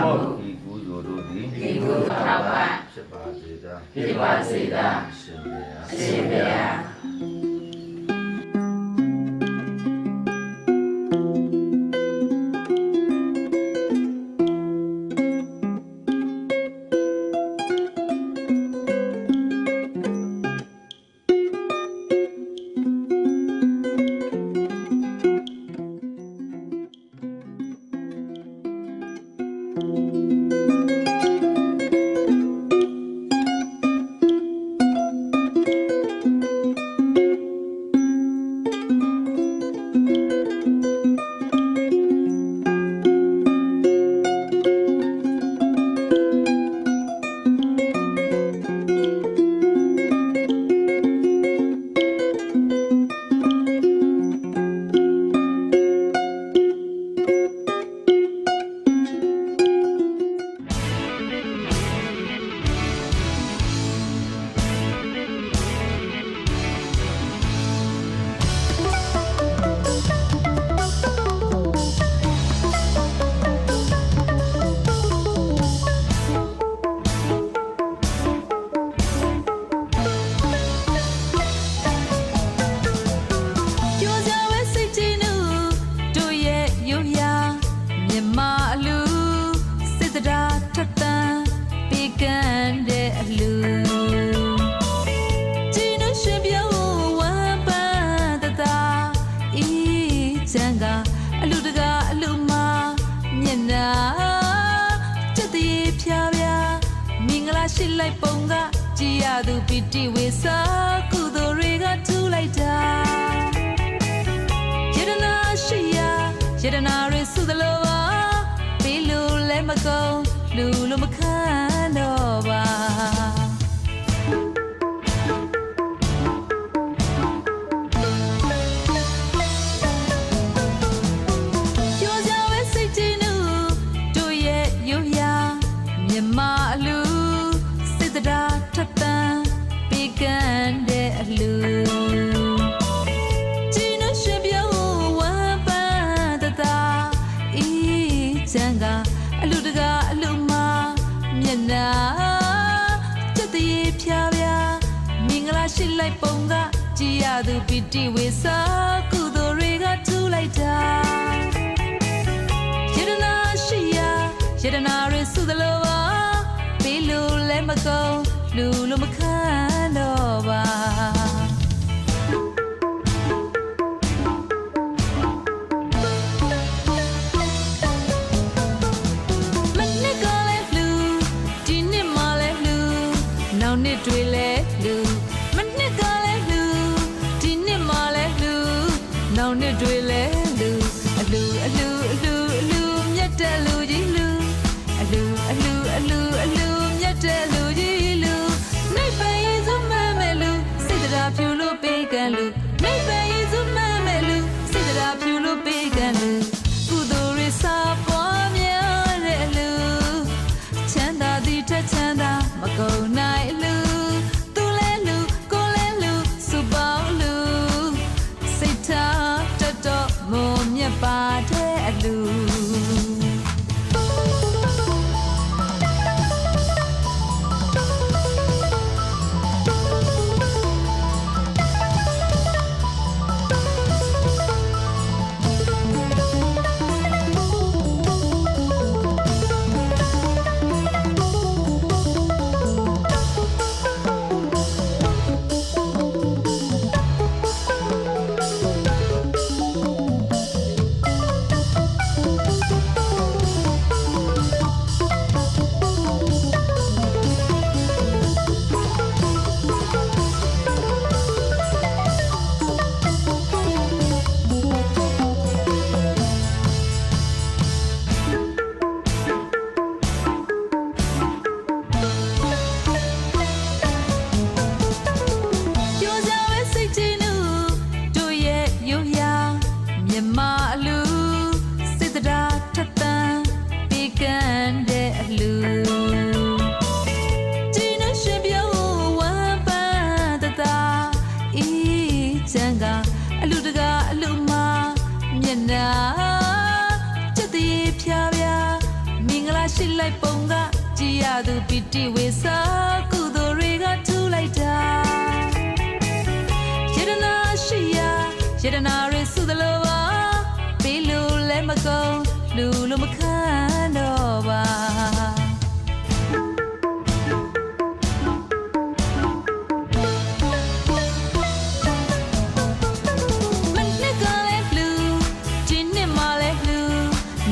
ဟုတ်ဒီကုသိုလ်တို့သည်ဒီကုသိုလ်ထောက်ပံ့ဖြစ်ပါစေတာဖြစ်ပါစေတာရှင်ဘုရားရှင်ဘုရား အလူတကာအလူမမျက်နာကြက်တရေဖြာဖြာမင်္ဂလာရှိလိုက်ပုံကကြည်ရသူပီတိဝေစာကုသိုလ်တွေကထူလိုက်တာယတနာရှိရာယတနာတွေစုသလိုပါပေးလို့လဲမကုန်လူလိုမခ လိုက်ပုံကကြည်ရသူပီတိဝေစာကုသိုလ်တွေကထူလိုက်တာယတနာရှိရာယတနာရစုသလိုပါပေးလို့လဲမကုန်လူလိုမခံတော့ပါ ရတနာတွေစုသလိုပါပေးလို့လည်းမကုန်လူလိုမခံတော့ပါ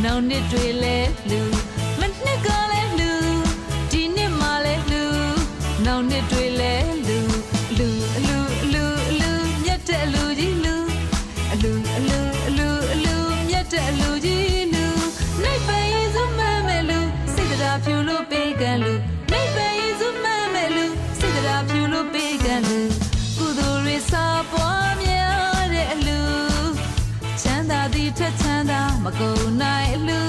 နောက်နှစ်တွေလဲလူ ထက်ချမ်းသာမကုန်နိုင်လူ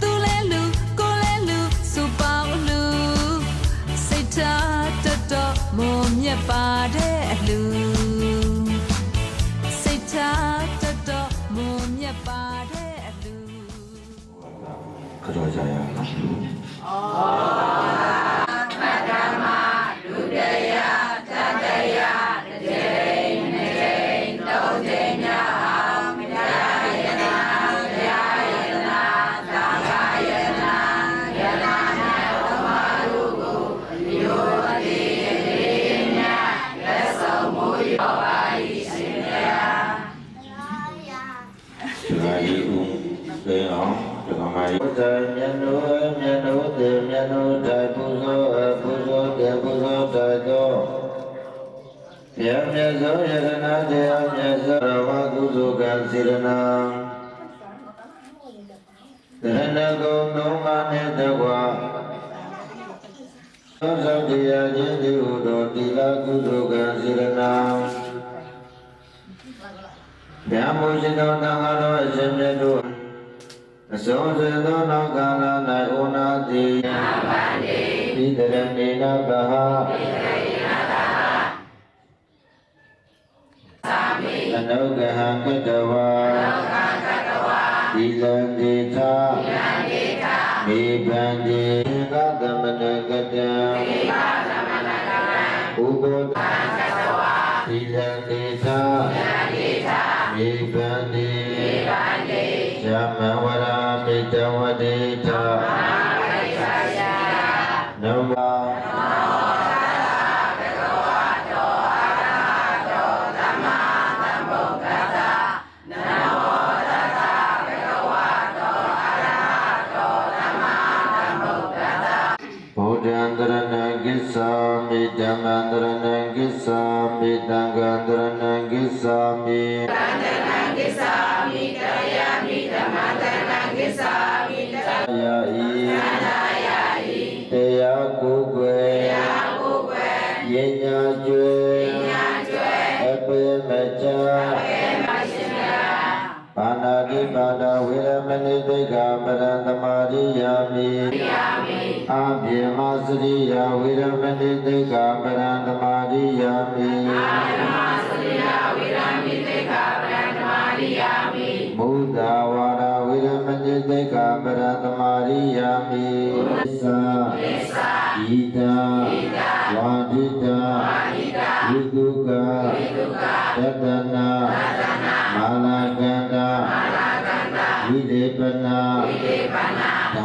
သူလဲလူကိုလဲလူစူပေါင်းလူစိတ်ထားတတော်မုံမြတ်ပါတဲ့အလူစိတ်ထားတတော်မုံမြတ်ပါတဲ့အလူခရောကြရအောင်အာ တို့တိုက်ပူဇော်အပူဇော်တေပူဇော်တိုက်သောဘုရားမြတ်စွာယရနာတရားမြတ်စွာဘုရားကုသိုလ်ကံစေရနာသရဏဂုံသုံးပါးနဲ့တကွာသောဇောတရားချင်းဒီဟုသောတိလာကုသိုလ်ကံစေရနာဗျာမုရှင်တော်တန်ခါတော်အရှင်မြတ်တို့ အစုံစေသောနောက်ကာလ၌ဩနာတိဣတရဏေနဘဟအနုဂဟံကတဝါဒီလံဒေသာမေဘန္တိကသမနကတံဥဘောဒီလံဒေသာမေဘန္တိသမဝရမိတ ဝ ကပရံသမာရိယာမိယာမိအပြေမစရိယဝေရမဏိတိကပရံသမာရိယာမိအာပြေမစရိယဝေရမဏိတိကပရံသမာရိယာမိမုဒ္ဒဝါဒဝေရမဏိတိကပရံသမာရိယာမိသစ္စာသစ္စာဣဒာ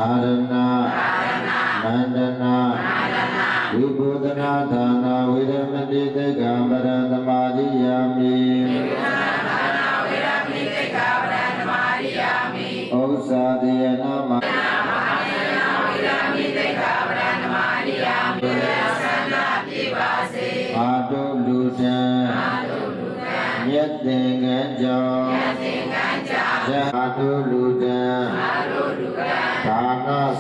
ရဏဓာရဏမန္တနာမန္တနာဝိပုဒနာဒါနာဝိရမတိတေကံပရံသမာရိယာမိဝိပုဒနာဒါနာဝိရမတိတေကံပရံသမာရိယာမိဩဇာတိယနာမအာတုလူတံအာတုလူတံမြတ်သင်္ကန်းကြောင့်မြတ်သင်္ကန်းကြောင့်အာတုလူတံအာတုလူတံဒါ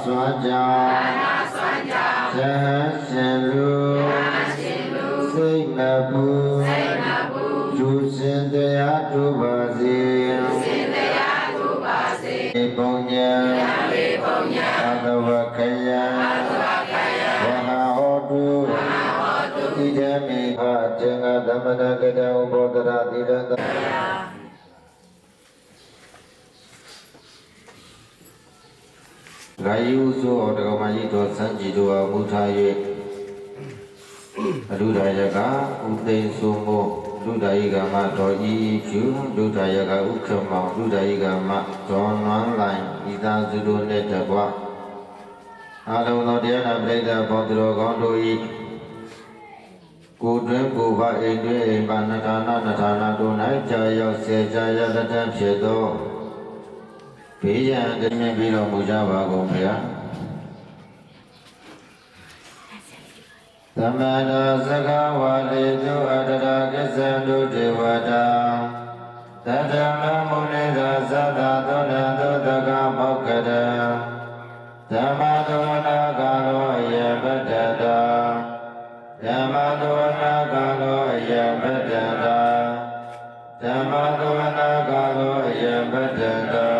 နစွာကြောင့်ဒါနစွာကြောင့်သဟရှင်လူသဟရှင်လူစိတ်မပူစိတ်မပူသူစင်တရားတို့ပါစေစင်တရားတို့ပါစေပုံညာပုံညာသဗ္ဗခယံသဗ္ဗခယံဝဟဟောတုဝဟဟောတုဣဒံမိဟတေငဓမ္မနကတံဥပောတရတိရတ ဂာယုဆိုတကမကြီးတော်စံကြည်တို့အားမူထား၍အလူဒါယကဥသိမ်းဆိုမို့လူဒါယိကမတော်ဤဖြူလူဒါယကဥက္ခမောင်လူဒါယိကမဒေါ်နွမ်းလိုင်ဤသာစုတို့နဲ့တကွအာလုံးသောတရားနာပရိသတ်ဘောသူတော်ကောင်းတို့ဤကိုယ်တွင်ကိုယ်ပါအိမ်တွင်အိမ်ပါနထာနာနထာနာတို့၌ကြာရောက်စေကြာရတတ်ဖြစ်သော ဘေးရန်တည်းမြင်ပြီးတော်မူကြပါကုန်ဗျာသမဏစကဝါလေတုအတရာကိစ္ဆန္တုဒေဝတာတတမမုနိသာသတ္တသောနံသောတကမောက္ကရဓမ္မသောနာကာလောယပတ္တတာဓမ္မသောနာကာလောယပတ္တတာဓမ္မသောနာကာလောယပတ္တတာ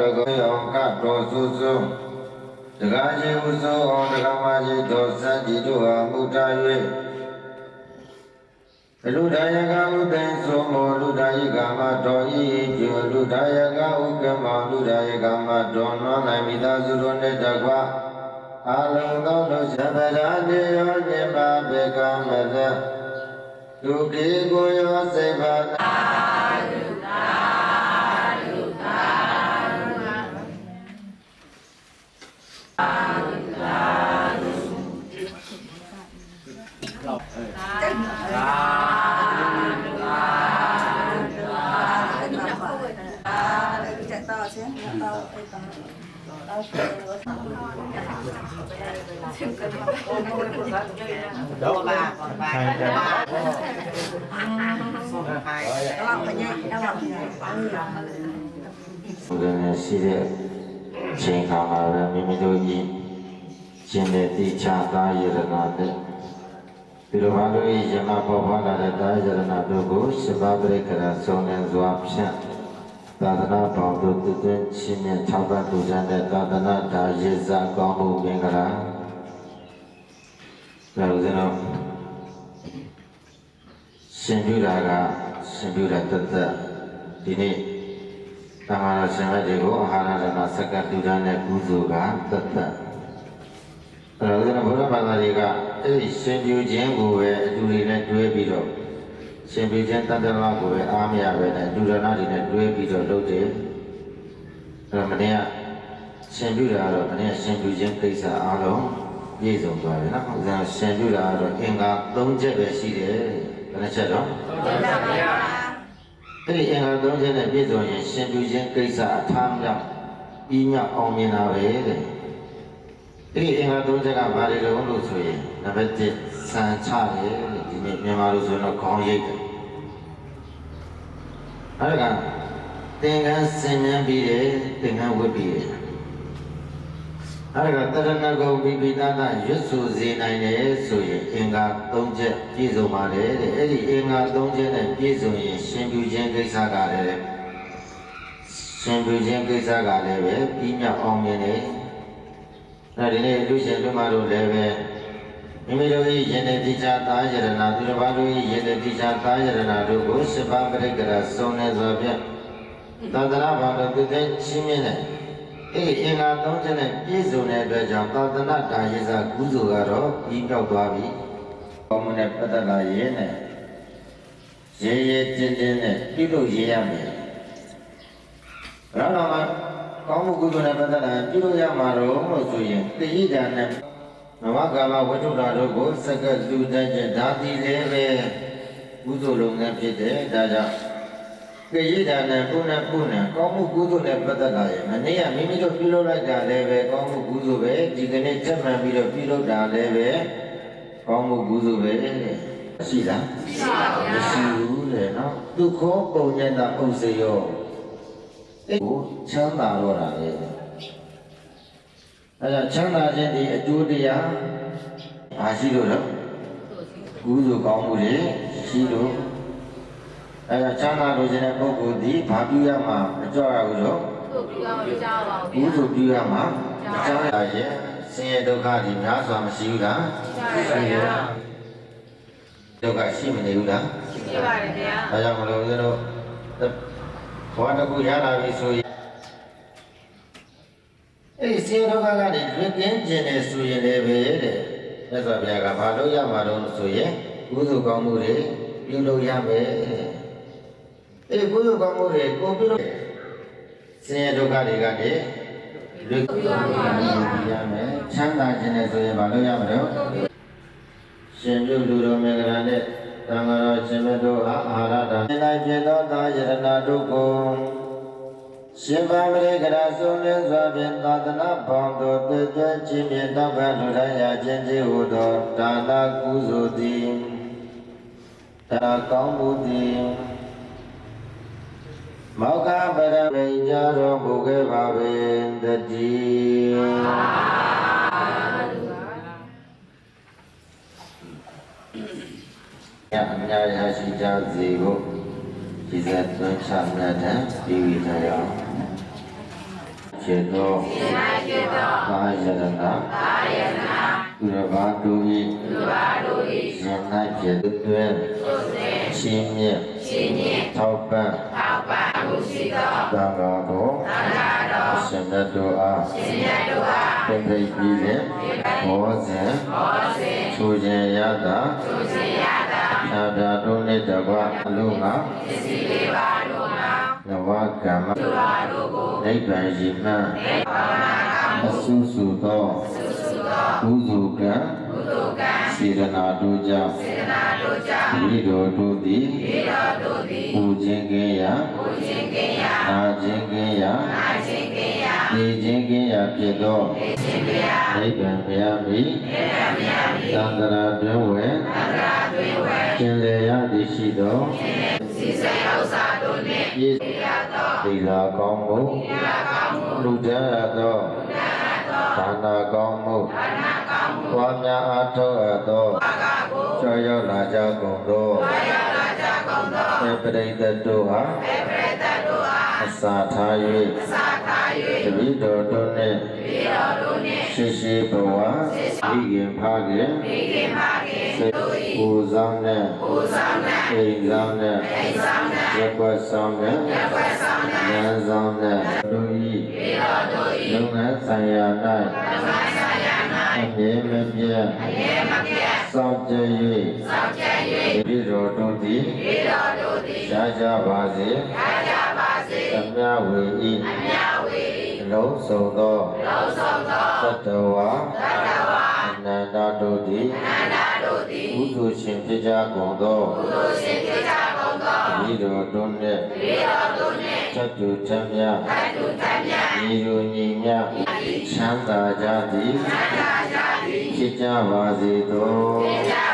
ဘောရောကြောင့်တကုအောင်ကတော်စုစုတကားကြီးဝုသောအောင်တကားမကြီးတော်စံကြည်တို့ဟာမူတာ၍လူဒါယကဥဒံသောမောလူဒါယကမတော်ဤကျွလူဒါယကဥကမောလူဒါယကမတော်နွားနိုင်မိသားစုတို့နဲ့တကွအာလုံသောလူသဗ္ဗရာတေယောညမဘေကမသဒုက္ခေကိုယောစေဘသာဘု ရားနဲ့ရှိတဲ့အချိန်ခါမှာပဲမိမိတို့ဤရှင်တဲ့တိချသာယရနာနဲ့ဒီလိုပါလို့ဤယမပေါ်ပါလာတဲ့သာယရနာတို့ကိုစပါပရိက္ခရာဆုံးနေစွာဖြန့်သာသနာပေါင်းတို့တည်တဲ့ချင်းနဲ့၆ပါးတူတဲ့သာသနာဒါရေစာကောင်းမှုမင်္ဂလာ ဒါလို့ကျွန်တော်ရှင်ပြုတာကရှင်ပြုတာတသက်ဒီနေ့သမာဓိရှင်မတွေကိုအာဟာရဒနာစက္ကတူဒနဲ့ကုသိုလ်ကတတ်တတ်အဲဒါကဘုရားဘာသာတွေကအဲ့ဒီရှင်ပြုခြင်းကိုပဲအတူတွေနဲ့တွဲပြီးတော့ရှင်ပြုခြင်းတန်တရာကိုပဲအားမရပဲနဲ့အတူရဏတွေနဲ့တွဲပြီးတော့လုပ်တယ်အဲဒါမနေ့ကရှင်ပြုတာကတော့မနေ့ကရှင်ပြုခြင်းကိစ္စအားလုံး ပြည့်စုံသွားပြီနော်ဟုတ်ကဲ့ရှင်ပြုတာကတော့အင်္ဂါ၃ချက်ပဲရှိတယ်ဘယ်နှချက်တော့အဲ့ဒီအင်္ဂါသုံးချက်နဲ့ပြည့်စုံရင်ရှင်ပြုခြင်းကိစ္စအထားမြောက်ပြီးမြောက်အောင်မြင်တာပဲတဲ့အဲ့ဒီအင်္ဂါသုံးချက်ကဘာတွေလဲလို့ဆိုရင်နံပါတ်1စံချတယ်တဲ့ဒီနေ့မြန်မာလိုဆိုရင်တော့ခေါင်းရိပ်တယ်အဲ့ဒါကသင်္ကန်းဆင်ញံပြီးတယ်သင်္ကန်းဝတ်ပြီးတယ် အဲ့ဒါကတရဏဂုံပိပိတနာရွတ်ဆိုစေနိုင်တယ်ဆိုရင်အင်္ဂါ၃ချက်ပြည့်စုံပါတယ်တဲ့အဲ့ဒီအင်္ဂါ၃ချက်နဲ့ပြည့်စုံရင်ရှင်ပြုခြင်းကိစ္စကလည်းရှင်ပြုခြင်းကိစ္စကလည်းပဲပြီးမြောက်အောင်မြင်တယ်အဲ့ဒီနေ့လူရှင်လူမတို့လည်းပဲမိမိတို့၏ယဉ်တဲ့တိချာသာယရဏသူတစ်ပါးတို့၏ယဉ်တဲ့တိချာသာယရဏတို့ကိုစပပရိက္ခရာစုံနေစွာဖြင့်သန္တရာဘာတို့သူတဲ့ချင်းမြင့်တဲ့ အဲ့ဒီအင်္ဂါသုံးချက်နဲ့ပြည့်စုံတဲ့အတွက်ကြောင့်သာသနာတာယေစာကုသိုလ်ကတော့ပြီးပြောက်သွားပြီ။ဘောမှုနဲ့ပတ်သက်လာရင်နဲ့ရေရေတင်းတင်းနဲ့ပြုလုပ်ရရမယ်။ဒါတော့မှကောင်းမှုကုသိုလ်နဲ့ပတ်သက်လာရင်ပြုလုပ်ရမှာတော့လို့ဆိုရင်တတိဒါနဲ့နဝကာမဝိတုဒ္ဓတို့ကိုစက္ကလူတတ်ချက်ဒါတိလည်းပဲကုသိုလ်လုပ်ငန်းဖြစ်တယ်။ဒါကြောင့် ကိရိဒါနဲ့ပုဏ္ဏပုဏ္ဏကောင်းမှုကုသိုလ်နဲ့ပတ်သက်လာရင်မနေ့ကမိမိတို့ပြုလုပ်လိုက်တာလည်းပဲကောင်းမှုကုသိုလ်ပဲဒီကနေ့ချက်မှန်ပြီးတော့ပြုလုပ်တာလည်းပဲကောင်းမှုကုသိုလ်ပဲရှိလားမရှိဘူးလေနော်ဒုက္ခပုံညတဥစ္စေယောအဲ့ကိုချမ်းသာတော့တာလေအဲဒါချမ်းသာခြင်းဒီအကျိုးတရားဘာရှိလို့လဲကုသိုလ်ကောင်းမှုတွေရှိလို့ အဲဒါချမ်းသာလို့ခြင်းတဲ့ပုဂ္ဂိုလ်ဒီဘာပြုရမှာမကြောက်ရဘူးလို့ဘူးဆိုပြုရမှာမကြောက်ရရဲ့ဆင်းရဲဒုက္ခဒီများစွာမရှိဘူးလားရှိရဒုက္ခရှိမနေဘူးလားရှိပါတယ်ဗျာဒါကြောင့်မလို့ဦးဇင်းတို့ဘဝတစ်ခုရလာပြီဆိုရင်အဲ့ဒီဆင်းရဲဒုက္ခကနေလွတ်ကင်းခြင်းနဲ့ဆိုရင်လည်းပဲတဲ့မြတ်စွာဘုရားကဘာလို့ရမှာတော့ဆိုရင်ကုသိုလ်ကောင်းမှုတွေပြုလုပ်ရမယ်တဲ့ အဲ့ဒီကိုယ်ရုပ်ကောင်းမှုတွေကိုပြုလို့ဆင်းရဲဒုက္ခတွေကနေလွတ်ပြီးရမယ်ချမ်းသာခြင်းနဲ့ဆိုရင်မလုပ်ရမလို့ရှင်ပြုလူတော်မေဂရာနဲ့သံဃာတော်ရှင်မတို့အားအာရတာသင်္လိုက်ပြသောသာယရဏတို့ကိုရှင်ဘာမရေကရာဆုံးလင်းစွာဖြင့်သာသနာပေါင်းတို့တည်တည်ခြင်းဖြင့်တောက်ခံလူတိုင်းရာခြင်းခြင်းဟူသောဒါနကုသိုလ်သည်ဒါကောင်းမှုသည် မောက္ခပရမိတ်ကြတော်မူခဲ့ပါပင်တည်းညအများရရှိကြစေဖို့ဒီဇတ်သွန်းချမြတ်တဲ့ပြီးပြီးကြရအောင်ခြေတော်သာယရဏသာယရဏသူ ရဘာတို့ဤသူရဘာတို့ဤယန္နာဖြစ်တွင်ရှင်မြတ်ရှင်မြတ်ထောက်ပံ့ထောက်ပံ့မှုရှိသောသံဃာတော်သံဃာတော်ရှင်မြတ်တို့အားရှင်မြတ်တို့အားပြိပိပြီးလင်ဘောဇင်ဘောဇင်သူခြင်းရတာသူခြင်းရတာသာသာတို့နှင့်တကွအလုံးငါပစ္စည်းလေးပါတို့ငါနဝကမ္မတို့ပါတို့ကိုနိဗ္ဗာန်ရှိမှန်နိဗ္ဗာန်အဆုစုသောဘုဇုကံဘုဇုကံ စေရနာတို့ကြောင့်စေရနာတို့ကြောင့်ဤတော်တို့သည်ဤတော်တို့သည်ပူခြင်းကင်းရာပူခြင်းကင်းရာနာခြင်းကင်းရာနာခြင်းကင်းရာနေခြင်းကင်းရာဖြစ်သောနေခြင်းကင်းရာနိဗ္ဗာန်မြတ်မိနိဗ္ဗာန်မြတ်မိသံဃာတွင်ဝေသံဃာတွင်ဝေကျင်လေရသည်ရှိသောကျင်လေစီစံဥစ္စာတို့နှင့်ပြည့်ရသောသီလကောင်းမှုသီလကောင်းမှုလူကြရသောလူကြရသောဒါနာကောင်းမှုဒါနာ ကောင်းမှုဝါများအားထုတ်အပ်သောဘာကကိုကြောရောက်လာကြကုန်သောကြောရောက်လာကြကုန်သောေပရိသတ်တို့ဟာေပရိသတ်တို့ဟာအစာထား၍အစာထား၍တပိတော်တို့နှင့်တပိတော်တို့နှင့်ရှိရှိဘဝရှိခင်ဖခင်ရှိခင်ဖခင်တို့၏ပူဇောင်းနဲ့ပူဇောင်းနဲ့အိမ်ဆောင်နဲ့အိမ်ဆောင်နဲ့ရက်ွက်ဆောင်နဲ့ရက်ွက်ဆောင်နဲ့ဉာဏ်ဆောင်နဲ့တို့၏တပိတော်တို့၏လုံငန်းဆိုင်ရာ၌လုံငန်းဆိုင်ရာ၌ အမြဲမပြတ်အမြဲမပြတ်စောင့်ကြ၍စောင့်ကြ၍တပိတော်တို့သည်တပိတော်တို့သည်ရှားကြပါစေရှားကြပါစေအမြဝေ၏အမြဝေ၏လုံးစုံသောလုံးစုံသောသတ္တဝါသတ္တဝါအနန္တတို့သည်အနန္တတို့သည်ဘုသူရှင်ဖြစ်ကြကုန်သောဘုသူရှင်ဖြစ်ကြကုန်သောတပိတော်တို့နှင့်တပိတော်တို့နှင့်သတ္တုထမြတ်သတ္တုထမြတ်ဤလူညီမြတ် ချမ်းသာကြသည်ချမ်းသာကြသည်ဖြစ်ကြပါစေသောဖြစ်ကြ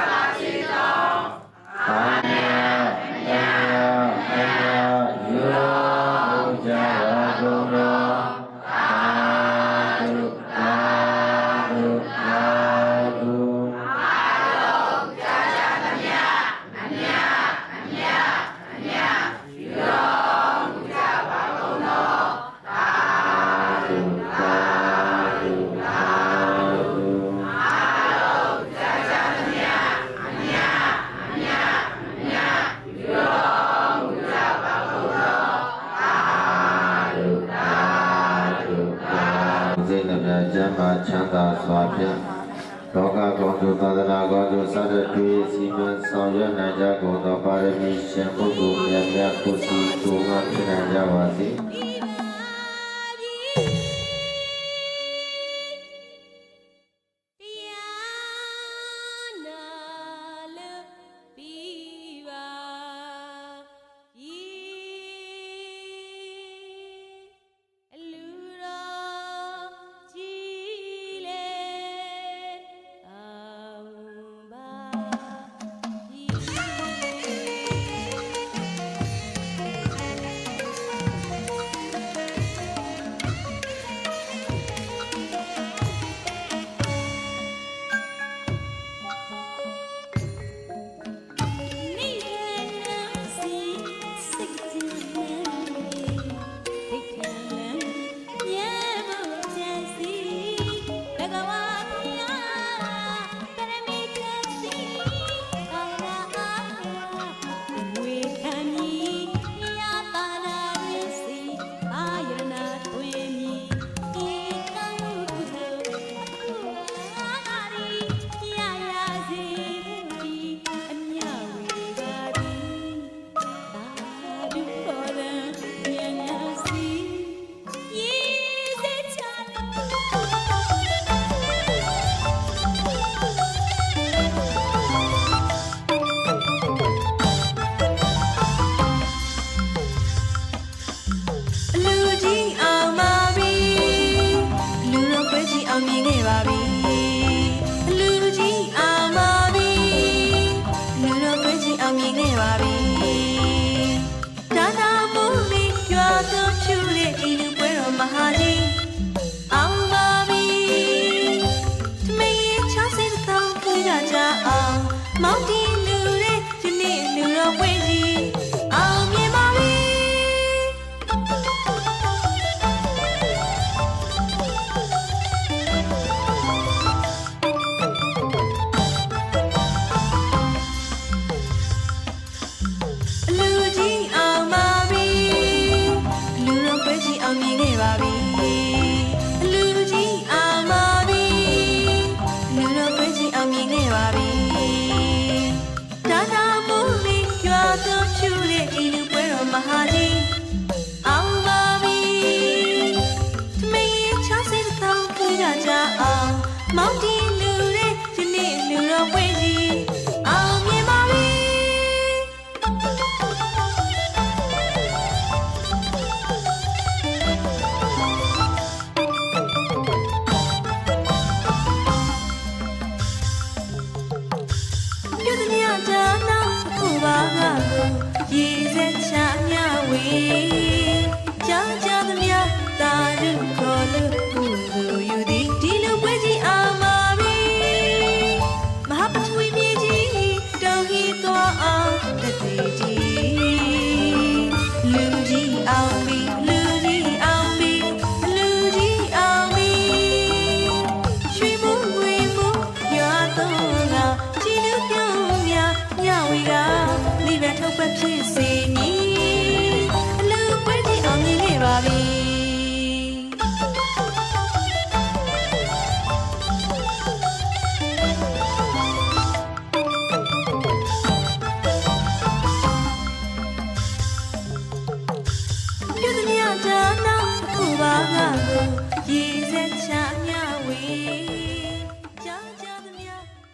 မာချမ်းသာစွာဖြင့်လောကကောင်းကျိုးသာသနာကောင်းကျိုးစတဲ့တွေ့စီမံဆောင်ရွက်နိုင်ကြကုန်သောပါရမီရှင်ပုဂ္ဂိုလ်များများကိုယ်စီကိုယ်ငါဖြစ်နိုင်ကြပါစေ။